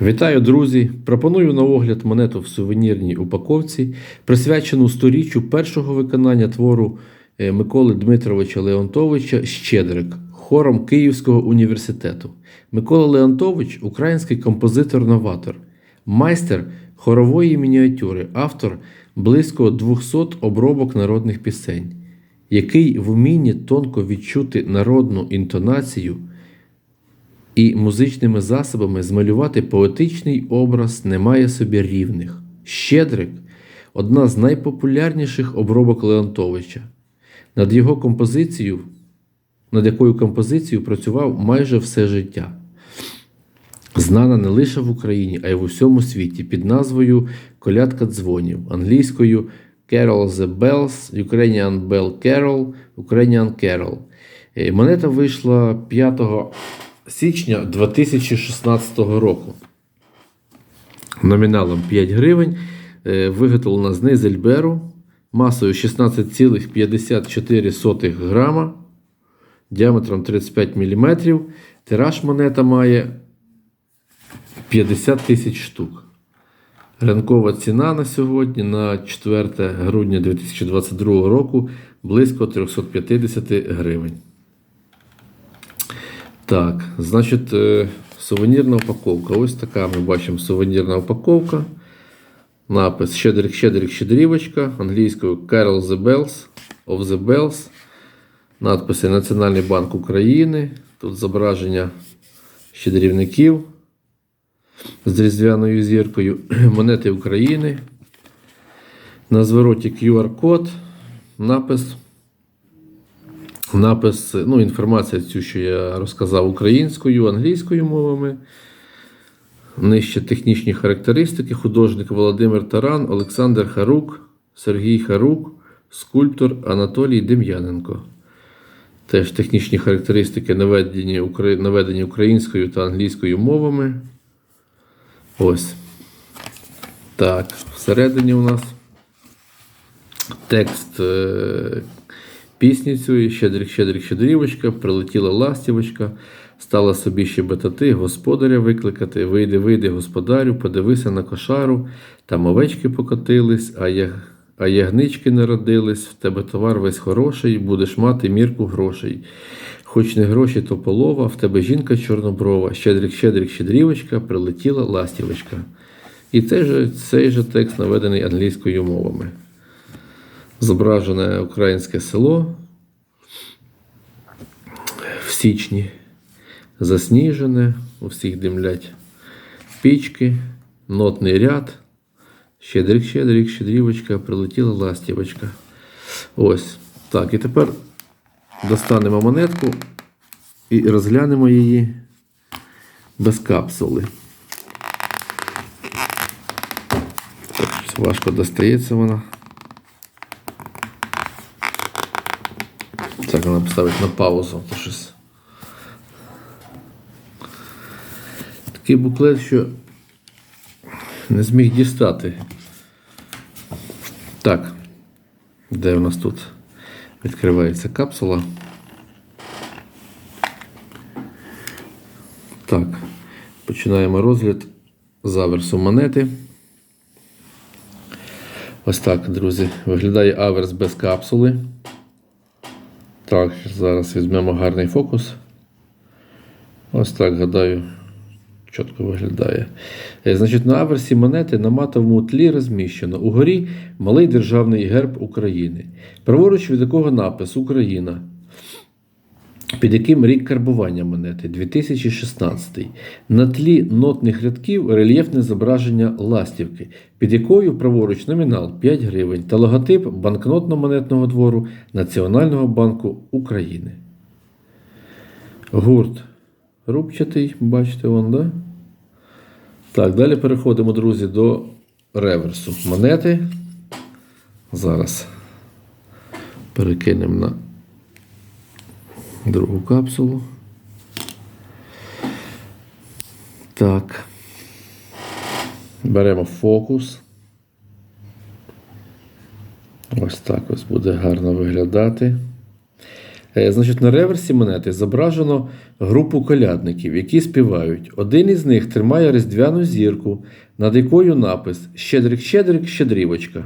Вітаю, друзі! Пропоную на огляд монету в сувенірній упаковці, присвячену сторіччю першого виконання твору е, Миколи Дмитровича Леонтовича Щедрик хором Київського університету. Микола Леонтович український композитор-новатор, майстер хорової мініатюри, автор близько 200 обробок народних пісень, який в умінні тонко відчути народну інтонацію і музичними засобами змалювати поетичний образ немає собі рівних. Щедрик одна з найпопулярніших обробок Леонтовича. Над його композицією, над якою композицією працював майже все життя. Знана не лише в Україні, а й в усьому світі під назвою Колядка дзвонів англійською Carol the Bells, Ukrainian Bell Carol, Ukrainian Carol. Е, Монета вийшла 5 січня 2016 року. Номіналом 5 гривень. Е, Виготовлена з низельберу масою 16,54 грама, діаметром 35 мм. Тираж монета має 50 тисяч штук. Ринкова ціна на сьогодні на 4 грудня 2022 року близько 350 гривень. Так, значить, е, сувенірна упаковка. Ось така ми бачимо сувенірна упаковка. Напис Щедрик, Щедрик, Щедрівочка. Англійською Carol the Bells of the Bells. Надписи Національний банк України. Тут зображення щедрівників з різдвяною зіркою. Монети України. На звороті QR-код. Напис. Напис, ну, інформація цю, що я розказав українською, англійською мовами. Нижче технічні характеристики. Художник Володимир Таран, Олександр Харук, Сергій Харук, скульптор Анатолій Дем'яненко. Теж технічні характеристики наведені, наведені українською та англійською мовами. Ось. Так, всередині у нас текст е, пісні цієї Щедрик, щедрик, щедрівочка, прилетіла ластівочка, стала собі щебетати, господаря викликати. Вийди, вийди, господарю, подивися на кошару, там овечки покотились, а, я, а ягнички народились, в тебе товар весь хороший, будеш мати мірку грошей. Хоч не гроші, то полова, в тебе жінка чорноброва, щедрик, щедрик, щедрівочка, прилетіла ластівочка. І цей же, цей же текст наведений англійською мовами. Зображене українське село в січні. Засніжене, у всіх димлять пічки, нотний ряд. Щедрик, щедрик, щедрівочка, прилетіла ластівочка. Ось. Так, і тепер достанемо монетку і розглянемо її без капсули. Так, важко достається вона. Так, вона поставить на паузу. То щось. Такий буклет, що не зміг дістати. Так, де у нас тут відкривається капсула? Так, починаємо розгляд заверсу монети. Ось так, друзі, виглядає аверс без капсули. Так, зараз візьмемо гарний фокус. Ось так, гадаю, чітко виглядає. Е, Значить, на аверсі монети на матовому тлі розміщено угорі малий державний герб України. Праворуч від якого напис Україна. Під яким рік карбування монети 2016. На тлі нотних рядків рельєфне зображення ластівки, під якою праворуч номінал 5 гривень та логотип банкнотно-монетного двору Національного банку України. Гурт рубчатий, бачите, вон, да? Так, далі переходимо, друзі, до реверсу монети. Зараз перекинемо на другу капсулу. Так. Беремо фокус. Ось так ось буде гарно виглядати. Е, Значить, на реверсі монети зображено групу колядників, які співають. Один із них тримає різдвяну зірку, над якою напис Щедрик, щедрик, щедрівочка.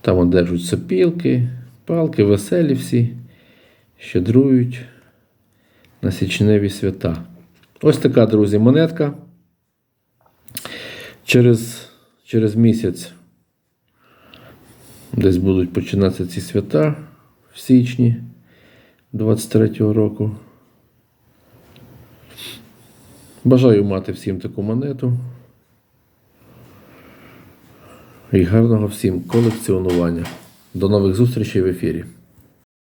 Там одержують сопілки, палки, веселі всі, щедрують на січневі свята. Ось така, друзі, монетка. Через, через місяць десь будуть починатися ці свята в січні 23-го року. Бажаю мати всім таку монету. І гарного всім колекціонування. До нових зустрічей в ефірі.